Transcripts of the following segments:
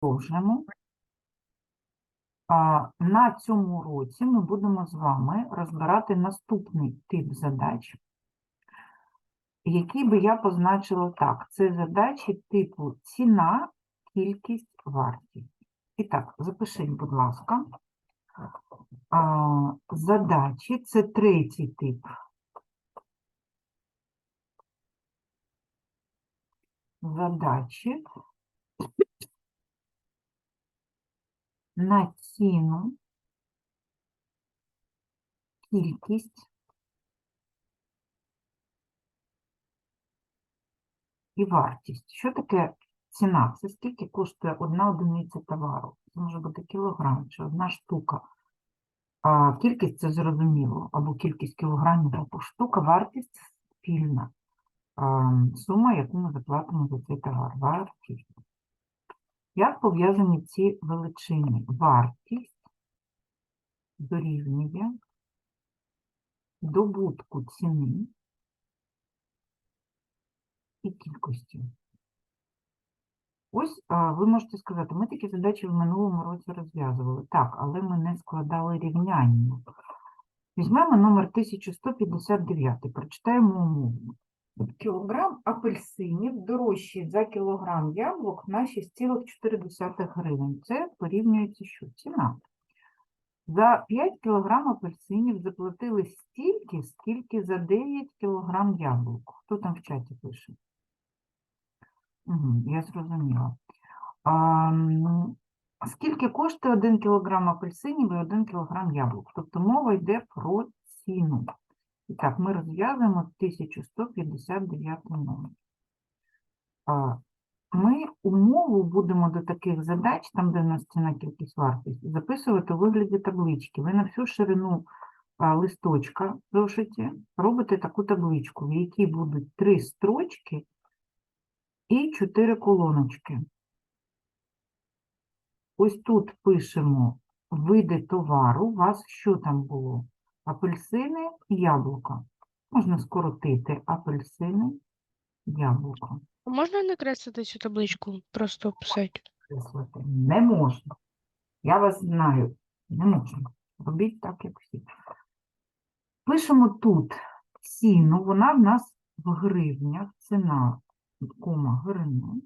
Продовжуємо. На цьому уроці ми будемо з вами розбирати наступний тип задач, який би я позначила так. Це задачі типу ціна, кількість, вартість. І так, запишіть, будь ласка. Задачі це третій тип. Задачі на ціну, кількість і вартість. Що таке ціна? Це скільки коштує одна одиниця товару? Це може бути кілограм чи одна штука. А кількість це зрозуміло, або кількість кілограмів, або штука, вартість спільна. Сума, яку ми заплатимо за цей товар. Вартість. Як пов'язані ці величини? Вартість дорівнює добутку ціни і кількості. Ось ви можете сказати, ми такі задачі в минулому році розв'язували. Так, але ми не складали рівняння. Візьмемо номер 1159, прочитаємо умову. Кілограм апельсинів дорожчий за кілограм яблук на 6,4 гривень. Це порівнюється що? Ціна. За 5 кілограм апельсинів заплатили стільки, скільки за 9 кілограм яблук. Хто там в чаті пише? Угу, я зрозуміла. А, скільки коштує 1 кілограм апельсинів і 1 кілограм яблук? Тобто мова йде про ціну. І так, ми розв'язуємо 1159 номер. Ми умову будемо до таких задач, там, де у нас ціна кількість вартість, записувати у вигляді таблички. Ви на всю ширину листочка зошиті робите таку табличку, в якій будуть три строчки і чотири колоночки. Ось тут пишемо види товару. У вас що там було? Апельсини, яблука. Можна скоротити апельсини, яблука. Можна накреслити цю табличку? Просто писати. Креслити не можна. Я вас знаю, не можна. Робіть так, як всі. Пишемо тут ціну, вона в нас в гривнях, ціна, кома, гривня.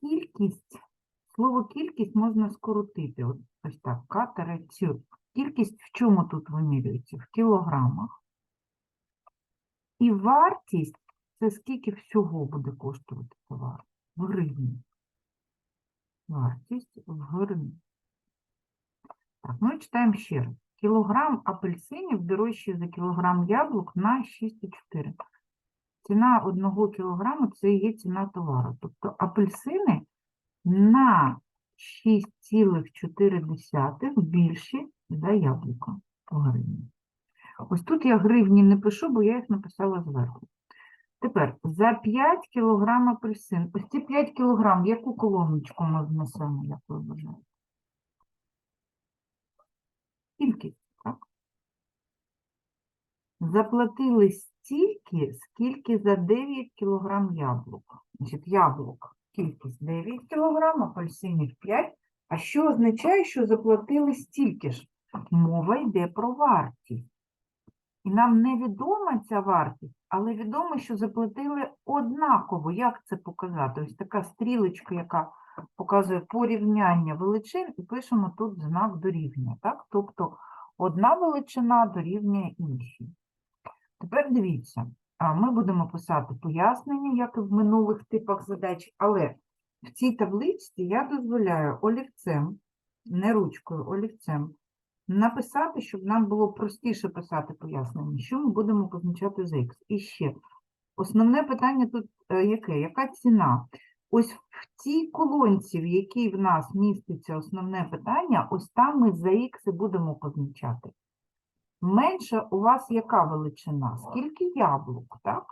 Кількість, слово кількість можна скоротити. От, ось так, катера, цю. Кількість в чому тут вимірюється? В кілограмах. І вартість це скільки всього буде коштувати товар? В гривні. Вартість в гривні. Так, ну читаємо ще раз. Кілограм апельсинів дорожчий за кілограм яблук на 6,4. Ціна одного кілограму це є ціна товару. Тобто апельсини на 6,4 більші за яблука в гривні. Ось тут я гривні не пишу, бо я їх написала зверху. Тепер за 5 кілограм апельсин. Ось ці 5 кілограм, яку колоночку ми внесемо, як ви вважаєте? Кількість, так? Заплатили стільки, скільки за 9 кілограм яблук. Значить, яблук, кількість 9 кілограм, апельсинів 5. А що означає, що заплатили стільки ж? Мова йде про вартість. І нам невідома ця вартість, але відомо, що заплатили однаково. Як це показати? Ось така стрілочка, яка показує порівняння величин, і пишемо тут знак дорівнює. Так? Тобто одна величина дорівнює іншій. Тепер дивіться, ми будемо писати пояснення, як і в минулих типах задач, але в цій табличці я дозволяю олівцем, не ручкою, олівцем, написати, щоб нам було простіше писати пояснення, що ми будемо позначати з X. І ще, основне питання тут е, яке? Яка ціна? Ось в цій колонці, в якій в нас міститься основне питання, ось там ми за X будемо позначати. Менша у вас яка величина? Скільки яблук, так?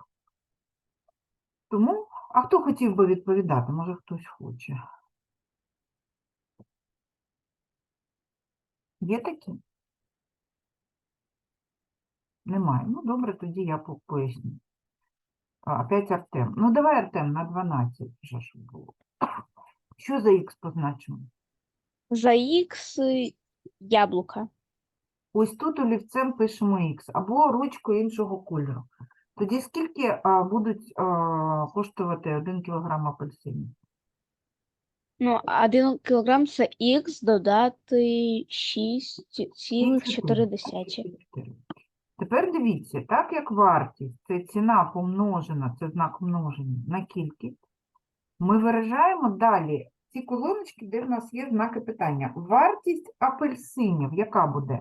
Тому, а хто хотів би відповідати? Може, хтось хоче? Є такі? Немає. Ну, добре, тоді я поясню. А, Опять Артем. Ну, давай, Артем, на 12 вже ж було. Що за х позначимо? За х яблука. Ось тут олівцем пишемо х або ручкою іншого кольору. Тоді скільки а, будуть а, коштувати 1 кг апельсинів? Ну, 1 кілограм це х додати 6,4. Тепер дивіться, так як вартість це ціна помножена, це знак множення на кількість, ми виражаємо далі ці колоночки, де в нас є знаки питання. Вартість апельсинів, яка буде?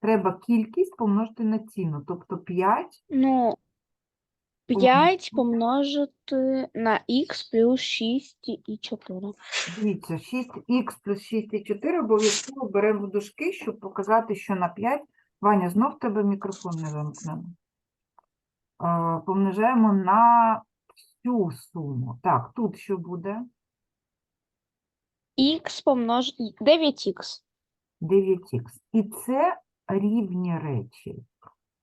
Треба кількість помножити на ціну, тобто 5 Ну, 5 помножити на х плюс 6,4. Дивіться, 6х плюс 6,4 обов'язково беремо в дужки, щоб показати, що на 5. Ваня, знов тебе мікрофон не вимкнений. Е, Помножаємо на всю суму. Так, тут що буде? х помножити 9х. 9х. І це рівні речі.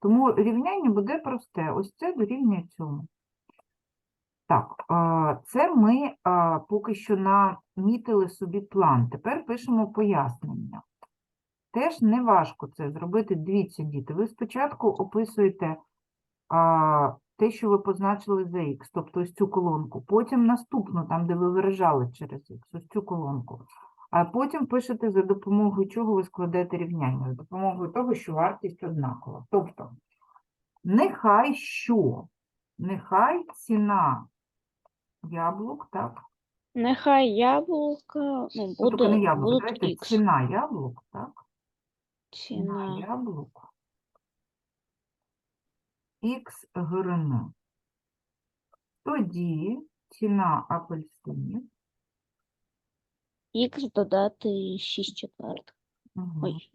Тому рівняння буде просте. Ось це дорівнює цьому. Так, це ми поки що намітили собі план. Тепер пишемо пояснення. Теж не важко це зробити. Дивіться, діти. Ви спочатку описуєте те, що ви позначили за х, тобто ось цю колонку. Потім наступну, там, де ви виражали через х, ось цю колонку. А потім пишете, за допомогою чого ви складете рівняння, за допомогою того, що вартість однакова. Тобто, нехай що? Нехай ціна яблук, так? Нехай яблука ну, Ну, тільки не буде, яблук, будуть давайте х. ціна яблук, так? Ціна Ціна. яблук. Х гривень. Тоді ціна апельсинів. Х додати 6 четвертих. Мгм. Ой.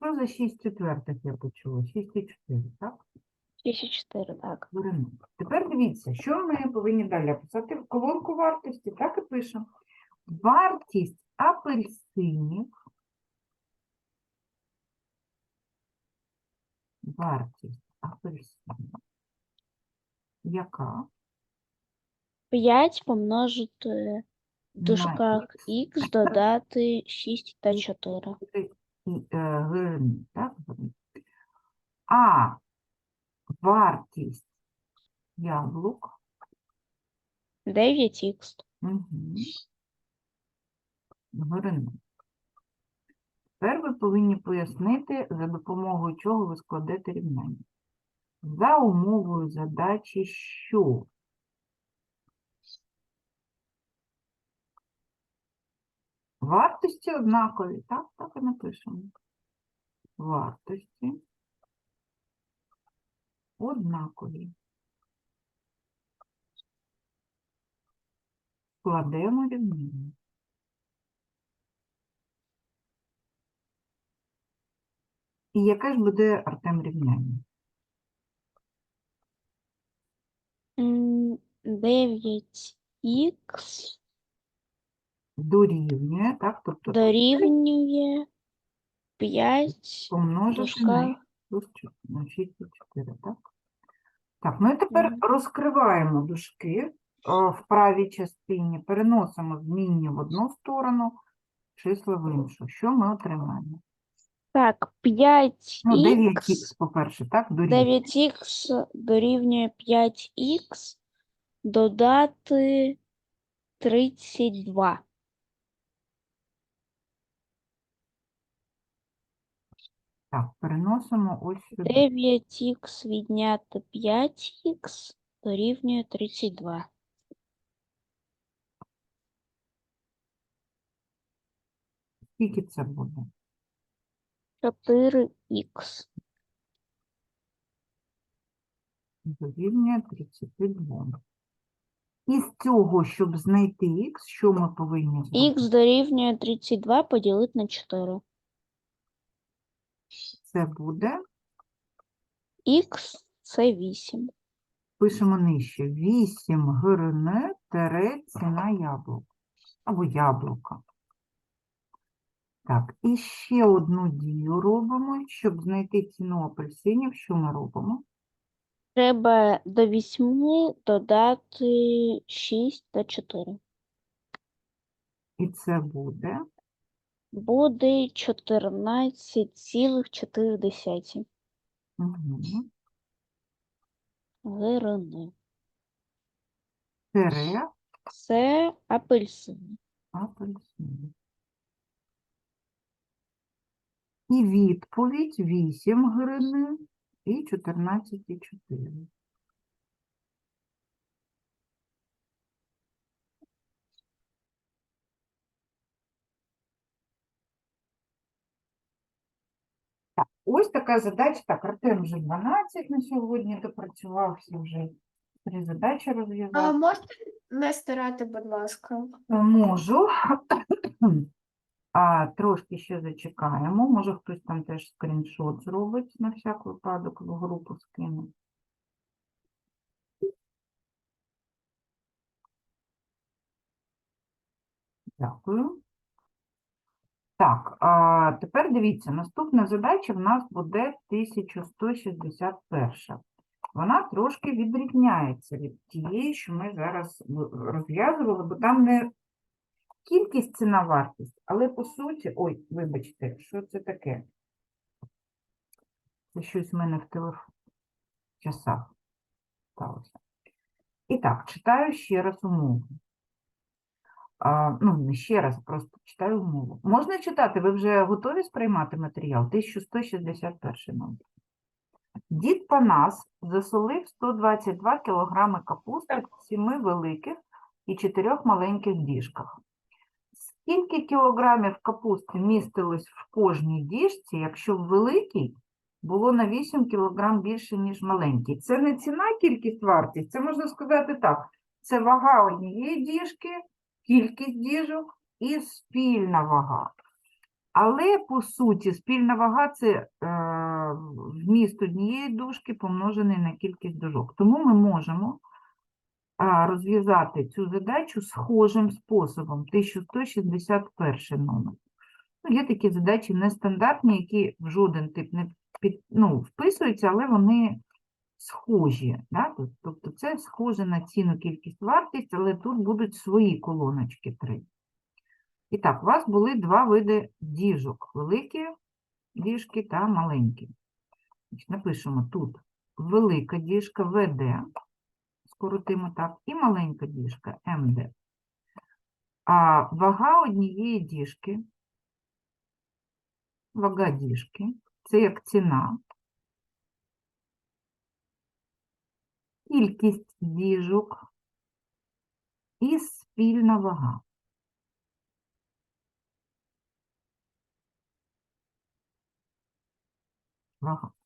Що за 6 четвертих я почула? 6,4, так? 6,4, так. Гривень. Тепер дивіться, що ми повинні далі писати в колонку вартості, так і пишемо. Вартість апельсинів. Вартість апельсинів. Яка? 5 помножити в дужках х додати 6 та 4. і, е, гривень, так? А вартість яблук. 9х. Угу. Гривень. Тепер ви повинні пояснити, за допомогою чого ви складете рівняння. За умовою задачі, що вартості однакові, так? Так і напишемо. Вартості однакові. Складемо рівняння. І яке ж буде Артем рівняння? М, 9х Дорівнює, так? Тобто дорівнює 5 помножити на дужка. плюс 4, так? Так, ну і тепер Мгм. розкриваємо дужки е, в правій частині, переносимо змінні в одну сторону, числа в іншу. Що ми отримаємо? Так, 5х, Ну, 9х, по-перше, так? Дорівнює. 9х дорівнює 5х додати 32. Так, переносимо ось сюди. 9х відняти 5х дорівнює 32. Скільки це буде? 4х. Дорівнює 32. Із цього, щоб знайти х, що ми повинні зробити? х дорівнює 32 поділити на 4. Це буде, х це 8. пишемо нижче, 8 гривень тере ціна яблук. Або яблука. Так, і ще одну дію робимо, щоб знайти ціну апельсинів. Що ми робимо? Треба до 8 додати 6 та 4. І це буде Буде 14,4 угу. гривни. тире Це апельсин. апельсин. І відповідь 8 гривень і 14,4. Так, ось така задача. Так, Артем вже 12 на сьогодні допрацював, всі вже три задачі А можете не стирати, будь ласка? Можу. А, трошки ще зачекаємо. Може, хтось там теж скріншот зробить на всяк випадок в групу скину. Дякую. Так, а тепер дивіться, наступна задача в нас буде 1161. Вона трошки відрізняється від тієї, що ми зараз розв'язували, бо там не кількість ціна вартість, але по суті, ой, вибачте, що це таке? Це щось в мене в телефоні часах сталося. І так, читаю ще раз умову. А, ну, не ще раз, просто читаю умову. Можна читати? Ви вже готові сприймати матеріал? 1161 номер. Дід Панас засолив 122 кілограми капусти в сіми великих і чотирьох маленьких діжках. Скільки кілограмів капусти містилось в кожній діжці, якщо в великій було на 8 кілограм більше, ніж маленькій? Це не ціна, кількість, вартість, це можна сказати так. Це вага однієї діжки, кількість діжок і спільна вага. Але, по суті, спільна вага – це е, вміст однієї дужки помножений на кількість дужок. Тому ми можемо розв'язати цю задачу схожим способом. 1161 номер. Ну, є такі задачі нестандартні, які в жоден тип не під, ну, вписуються, але вони схожі. Да? Тобто це схоже на ціну, кількість, вартість, але тут будуть свої колоночки три. І так, у вас були два види діжок: великі діжки та маленькі. Напишемо тут велика діжка ВД, скоротимо так, і маленька діжка МД. А вага однієї діжки, вага діжки, це як ціна. Кількість діжок і спільна вага. Вага.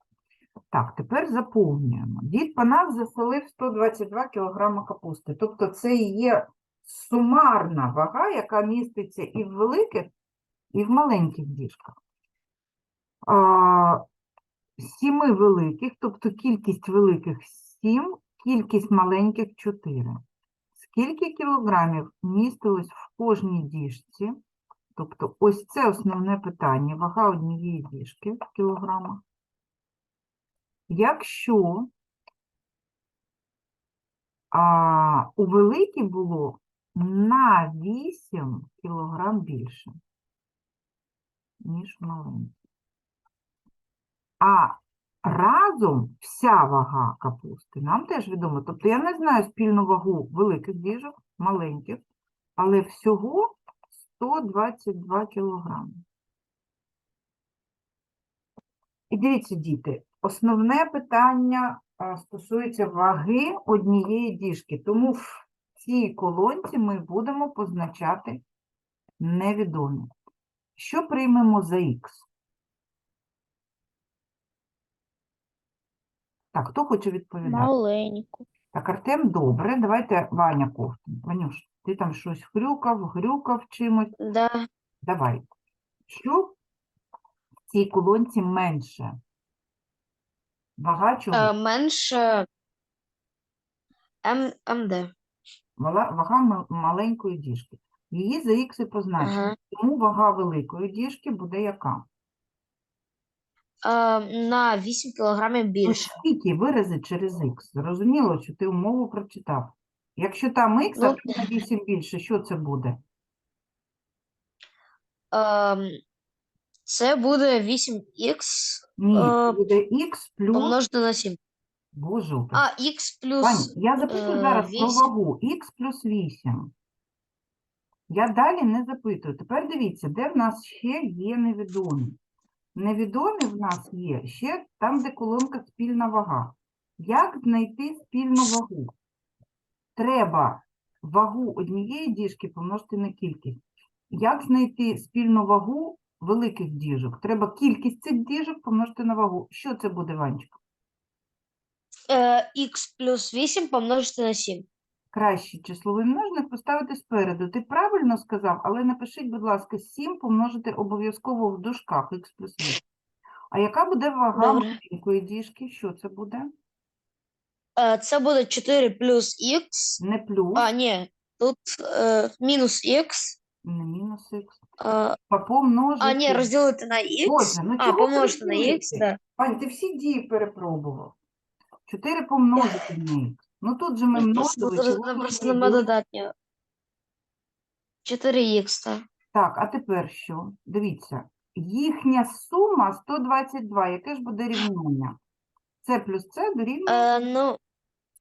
Так, тепер заповнюємо. Дід Панас засолив 122 кг капусти. Тобто це є сумарна вага, яка міститься і в великих, і в маленьких діжках. А, сіми великих, тобто кількість великих 7, кількість маленьких 4. Скільки кілограмів містилось в кожній діжці? Тобто ось це основне питання, вага однієї діжки в кілограмах. Якщо а, у великій було на 8 кілограм більше, ніж в маленькій. А разом вся вага капусти нам теж відомо. Тобто я не знаю спільну вагу великих діжок, маленьких, але всього 122 кілограми. І дивіться, діти, основне питання стосується ваги однієї діжки. Тому в цій колонці ми будемо позначати невідомі. Що приймемо за х? Так, хто хоче відповідати? Маленьку. Так, Артем, добре. Давайте Ваня Ковтун. Ванюш, ти там щось хрюкав, грюкав чимось. Да. Давай. Що в цій колонці менше? Вага чого? Е, менше М, МД. Мала- Вага ма- маленької діжки. Її за х і позначимо. Ага. Тому вага великої діжки буде яка? Е, на 8 кілограмів Ну, більше. скільки вирази через х? Зрозуміло, що ти умову прочитав. Якщо там х, а Ну, тут на 8 більше, що це буде? Ем, це буде 8х Ні, це Е, буде х плюс, помножити на 7. боже, упаси. А, х Пані, плюс. я запитую е, зараз про вісім. вагу х плюс 8. Я далі не запитую. Тепер дивіться, де в нас ще є невідомі. Невідомі в нас є ще там, де колонка спільна вага. Як знайти спільну вагу? Треба вагу однієї діжки помножити на кількість. Як знайти спільну вагу великих діжок? Треба кількість цих діжок помножити на вагу. Що це буде, Ванечка? Е, х плюс 8 помножити на 7. Краще числовий множник поставити спереду. Ти правильно сказав, але напишіть, будь ласка, 7 помножити обов'язково в дужках х плюс 8. А яка буде вага Добре. маленької діжки? Що це буде? Е, це буде 4 плюс х. Не плюс, А, ні, тут е, мінус х. не мінус х. А помножити. а, ні, розділити на х. Боже, ну а, чого помножити на х, розділити? да. Пань, ти всі дії перепробував. 4 помножити на х. Ну тут же ми Просто, множили. зараз- чого просто нема йдемо? додатнього. 4х, так. Так, а тепер що? Дивіться, їхня сума 122. Яке ж буде рівняння? Це плюс це дорівнює Е, ну,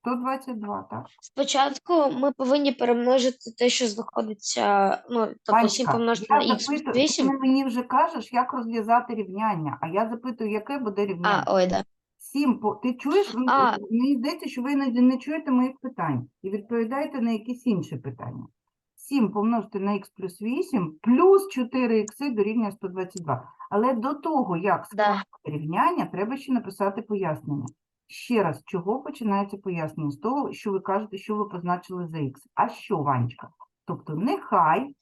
122, так? спочатку ми повинні перемножити те, що знаходиться, ну, тобто 7 Панька, помножити я на х плюс запитую, ти 8. мені вже кажеш, як розв'язати рівняння, а я запитую, яке буде А, рівняння? ой, да. 7 по... Ти чуєш? А. Мені здається, що ви іноді не чуєте моїх питань і відповідаєте на якісь інші питання. 7 помножити на х плюс 8 плюс 4 х дорівнює 122. Але до того, як Да. скласти рівняння, треба ще написати пояснення. Ще раз, чого починається пояснення? З того, що ви кажете, що ви позначили за х. А що, Ванечка? Тобто нехай,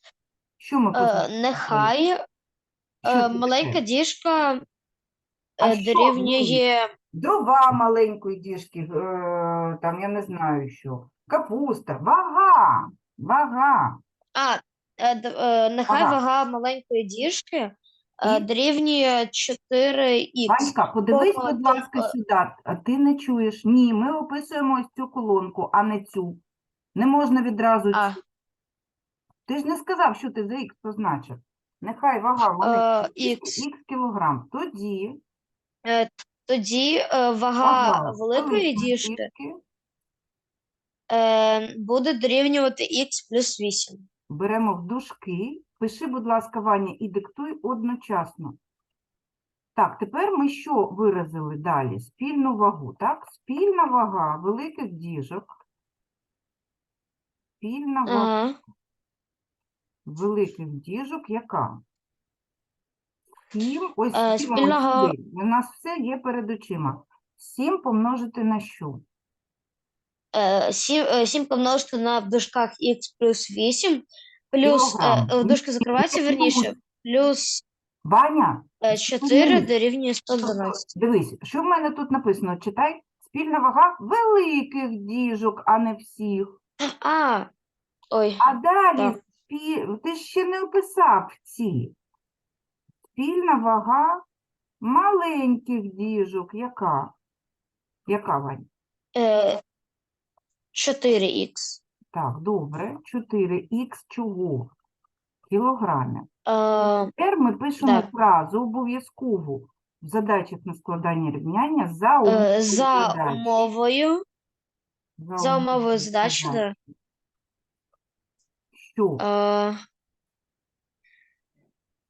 що ми позначили? Е, нехай Що е, це маленька діжка А е, дорівнює Дрова маленької діжки, там я не знаю що. Капуста, вага, вага. А, нехай Ага. вага маленької діжки е, дорівнює 4х. Ванька, подивись, Тобто, будь ласка, е, сюди. А ти не чуєш? Ні, ми описуємо ось цю колонку, а не цю. Не можна відразу А. цю. Ти ж не сказав, що ти за х позначив. Нехай вага Е, великої х. х кілограм. Тоді Е, Тоді е, вага вага великої великої діжки діжки е, буде дорівнювати х плюс 8. беремо в дужки. Пиши, будь ласка, Ваня, і диктуй одночасно. Так, тепер ми що виразили далі? Спільну вагу, так? Спільна вага великих діжок. Спільна вага Ага. великих діжок яка? 7, ось Е, сім, спільна ось У нас все є перед очима. 7 помножити на що? Е, 7, 7 помножити на в дужках х плюс 8, плюс Кілограм. е, дужка верніше, плюс Ваня, е, 4 Ні. дорівнює 112. Дивись, що в мене тут написано? Читай. Спільна вага великих діжок, а не всіх. А, ой, А далі Так. спі... ти ще не описав ці. Спільна вага маленьких діжок. Яка? Яка, Вань? е, 4х. Так, добре. 4х чого? Кілограмів. Е, Тепер ми пишемо Так. фразу обов'язкову в задачах на складання рівняння за е, умовою за задачі. умовою, за умовою задачі, задачі. да, Що е,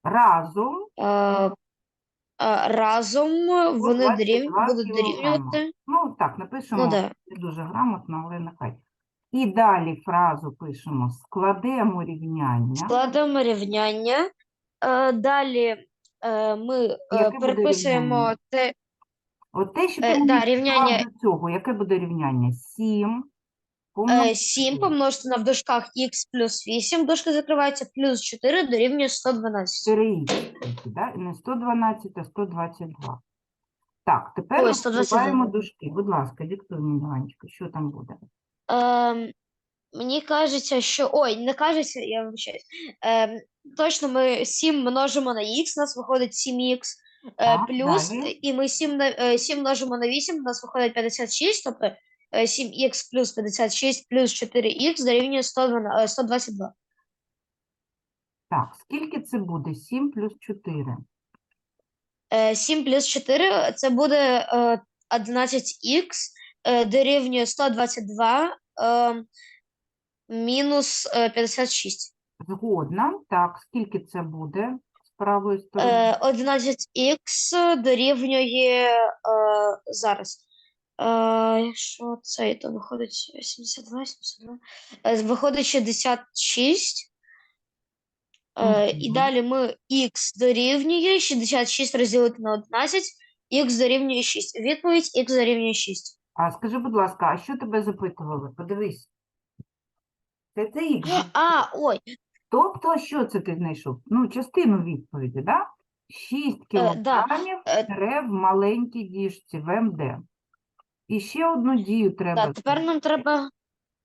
разом е, е, разом вони 22 дорів, будуть кілограма. дорівнювати. Ну, так, напишемо Ну, да. не дуже грамотно, але нехай. І далі фразу пишемо складемо рівняння. Складемо рівняння. Е, Далі е, ми е, Яке буде переписуємо рівняння? те, От те, що ти Е, мені да, сказав рівняння- до цього, яке буде рівняння? 7 е, помножити 7 помножити на в дужках х плюс 8, дужка закривається, плюс 4 дорівнює 112. 4х, да? не 112, а 122. Так, тепер Ой, 122. розкриваємо дужки. Будь ласка, диктуй мені, Ганечка, що там буде? Е, Мені кажеться, що. Ой, не кажеться, я вибачаюсь. Ем, точно ми 7 множимо на х, у нас виходить 7х. Е, Так, плюс, далі. і ми 7, на, е, 7 множимо на 8, у нас виходить 56, тобто е, 7х плюс 56 плюс 4х дорівнює 112, е, 122. Так, скільки це буде? 7 плюс 4. Е, 7 плюс 4 це буде е, 11х е, дорівнює 122 е, мінус е, 56. Згодна. Так, скільки це буде з правої сторони? Е, 11х дорівнює е, зараз. Е, якщо це, то виходить 72, 72. Е, виходить 66. Е, і далі ми х дорівнює 66 розділити на 11, х дорівнює 6. Відповідь х дорівнює 6. А скажи, будь ласка, а що тебе запитували? Подивись. Це це х. А, ой, Тобто, що це ти знайшов? Ну, частину відповіді, да? 6 Е, да. кілограмів Е, в маленькій діжці в МД. І ще одну дію треба. да, тепер нам треба,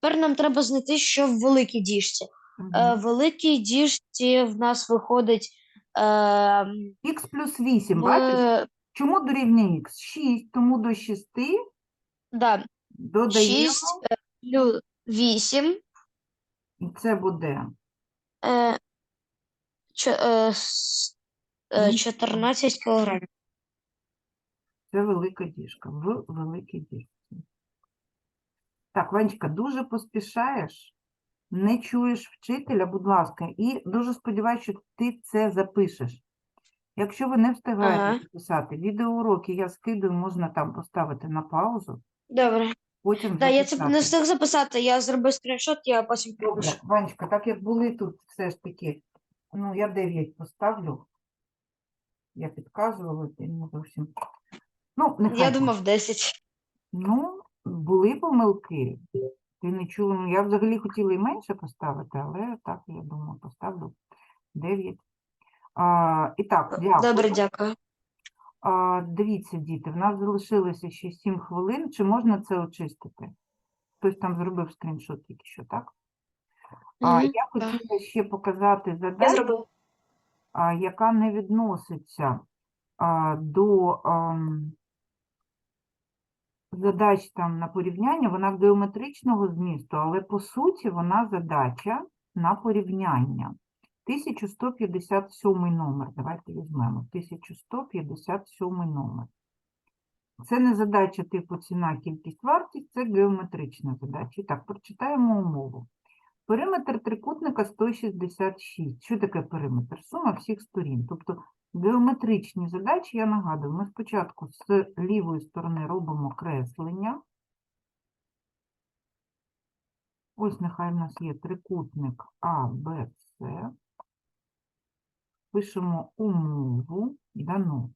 тепер нам треба знайти, що в великій діжці. Мгм. Е, в великій діжці в нас виходить е, Х плюс 8, бачиш? Чому дорівнює х? 6, тому до 6 да, додаємо, 6 плюс 8, і це буде е, чо, е, с- е. 14 кілограмів. Це велика діжка, в великій діжці. Так, Ванечка, дуже поспішаєш, не чуєш вчителя, будь ласка, і дуже сподіваюся, що ти це запишеш. Якщо ви не встигаєте Ага. записати відеоуроки, я скидаю, можна там поставити на паузу, Добре. потім Да, я це записати. не встиг записати, я зробив скріншот, я потім Добре. Ванечка, так як були тут все ж таки, ну, я 9 поставлю. Я підказувала, ти не зовсім. Ну, нехай. Я буде. думав 10. Ну, були помилки. Ти не чула. Ну, я взагалі хотіла і менше поставити, але так, я думаю, поставлю 9. А, і так, дякую. Добре, дякую. А, дивіться, діти, в нас залишилося ще 7 хвилин. Чи можна це очистити? Хтось там зробив скріншот тільки що, так? А, Мгм, я так. хотіла ще показати задачу, а, яка не відноситься а, до ам, задач там на порівняння, вона геометричного змісту, але по суті вона задача на порівняння. 1157 номер. Давайте візьмемо. 1157 номер. Це не задача типу ціна, кількість, вартість, це геометрична задача. І так, прочитаємо умову. Периметр трикутника 166. Що таке периметр? Сума всіх сторін. Тобто геометричні задачі, я нагадую, ми спочатку з лівої сторони робимо креслення. Ось нехай в нас є трикутник А, Б, С. Пишемо умову дано.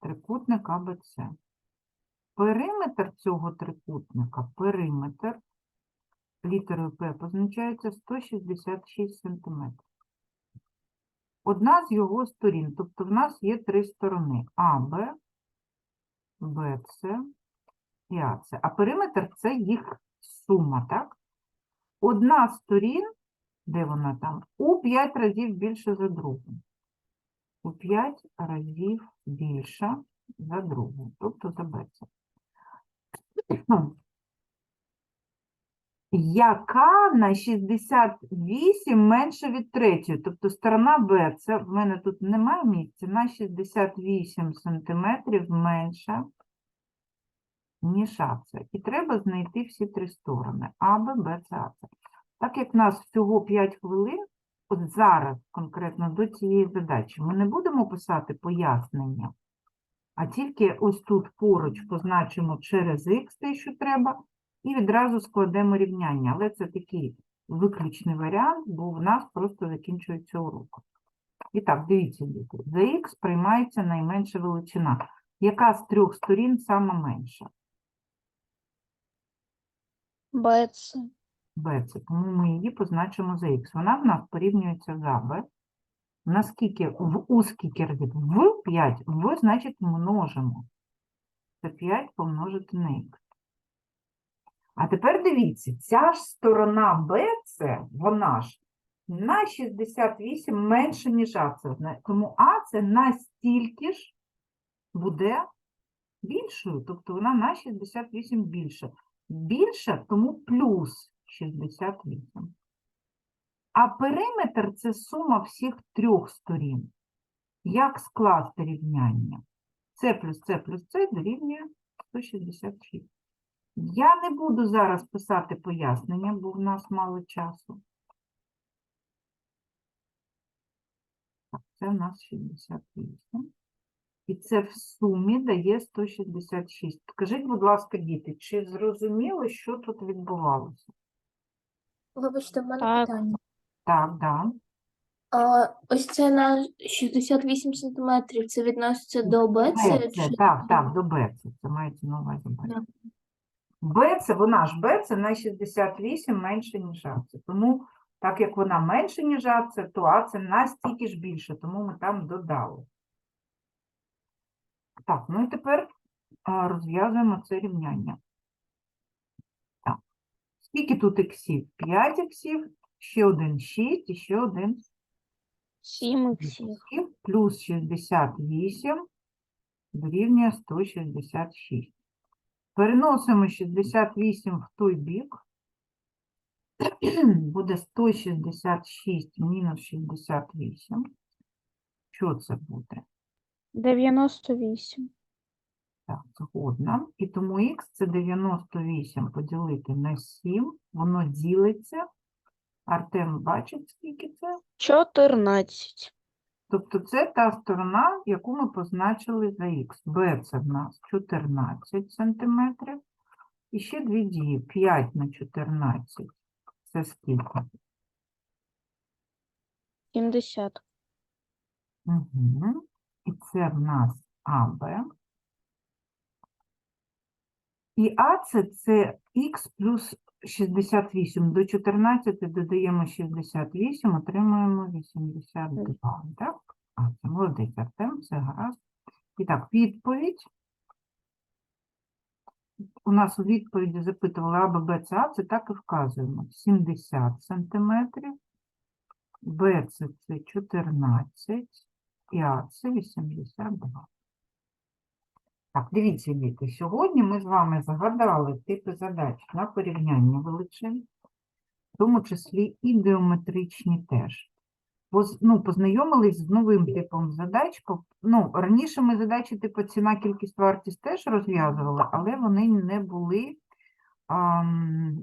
Трикутник А, Б, С. Периметр цього трикутника, периметр літерою П позначається 166 см. Одна з його сторін, тобто в нас є три сторони А, Б, Б, С і А, С. А периметр це їх сума, так? Одна сторін, де вона там, у 5 разів більше за другу. У 5 разів більша за другу, тобто за Б. С. Ну, яка на 68 менше від третьої. Тобто сторона Б, це в мене тут немає місця, на 68 сантиметрів менша, ніж АЦ. І треба знайти всі три сторони А, Б, Б, С, АЦ. Так як в нас всього 5 хвилин, от зараз конкретно до цієї задачі, ми не будемо писати пояснення, а тільки ось тут поруч позначимо через х те, що треба, і відразу складемо рівняння. Але це такий виключний варіант, бо в нас просто закінчується урок. І так, дивіться, діти. За х приймається найменша величина. Яка з трьох сторін сама менша? БЦ. B. Це, тому ми її позначимо за х. Вона в нас порівнюється з АБ. Наскільки в у скільки разів? В 5. В, значить, множимо. Це 5 помножити на х. А тепер дивіться, ця ж сторона BC, вона ж на 68 менше, ніж АЦ. Зна- Тому АЦ настільки ж буде більшою, тобто вона на 68 більше. Більше, тому плюс 68. А периметр це сума всіх трьох сторін. Як скласти рівняння? С плюс С плюс С дорівнює 166. Я не буду зараз писати пояснення, бо в нас мало часу. Це в нас 68. І це в сумі дає 166. Скажіть, будь ласка, діти, чи зрозуміло, що тут відбувалося? Вибачте, в мене Так. питання. Так, да. А, ось це на 68 сантиметрів, це відноситься до Б, це Б, чи- так, так, до Б це, мається на увазі Б. Б це, вона ж Б це на 68 менше, ніж А. Це. Тому, так як вона менше, ніж А, це, то А це настільки ж більше, тому ми там додали. Так, ну і тепер а, розв'язуємо це рівняння. Скільки тут іксів? 5 іксів, ще один 6 і ще один Сім Вісім іксів. іксів плюс 68 дорівнює 166. Переносимо 68 в той бік. Буде 166 мінус 68. Що це буде? 98. Так, згодна. І тому х це 98 поділити на 7. Воно ділиться. Артем бачить, скільки це? 14. Тобто це та сторона, яку ми позначили за х. b це в нас 14 сантиметрів. І ще дві дії. 5 на 14. Це скільки? 70. Угу. І це в нас АБ. І АЦ це х плюс 68. До 14 додаємо 68, отримуємо 82. Так? А, це молодець Артем, це гаразд. І так, відповідь. У нас у відповіді запитували А, Б, Б, С, А, це так і вказуємо. 70 сантиметрів. Б це, це 14 і А це 82. Так, дивіться, діти, сьогодні ми з вами згадали типи задач на порівняння величин, в тому числі і геометричні теж. Поз- ну, познайомились з новим типом задач. Ну, раніше ми задачі типу ціна, кількість, вартість теж розв'язували, але вони не були ам,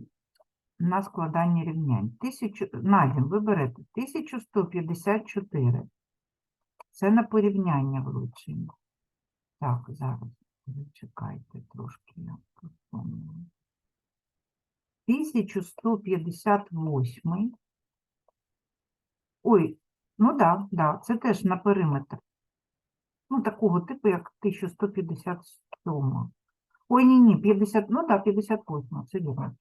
на складанні рівнянь. Тисячу... Надя, ви берете 1154. Це на порівняння величин. Так, зараз. Зачекайте трошки, я посуну. 1158. Ой, ну да, да, це теж на периметр. Ну, такого типу, як 1157. Ой, ні, ні, 50, ну да, 58, це вірно.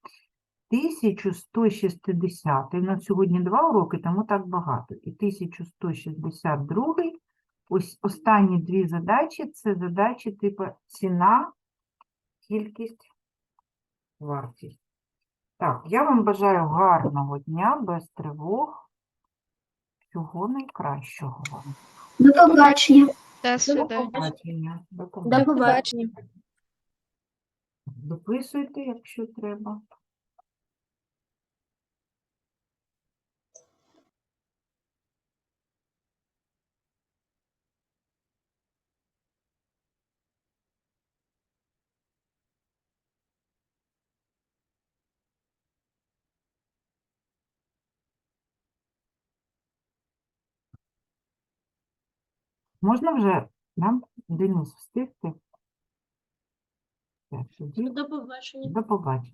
1160, у нас сьогодні два уроки, тому так багато. І 1162, ось останні дві задачі, це задачі типу ціна, кількість, вартість. Так, я вам бажаю гарного дня, без тривог, всього найкращого вам. До побачення. До. Побачення. До побачення. Дописуйте, якщо треба. Можна вже, да? Денис, встигти? Тоді До побачення. До побачення.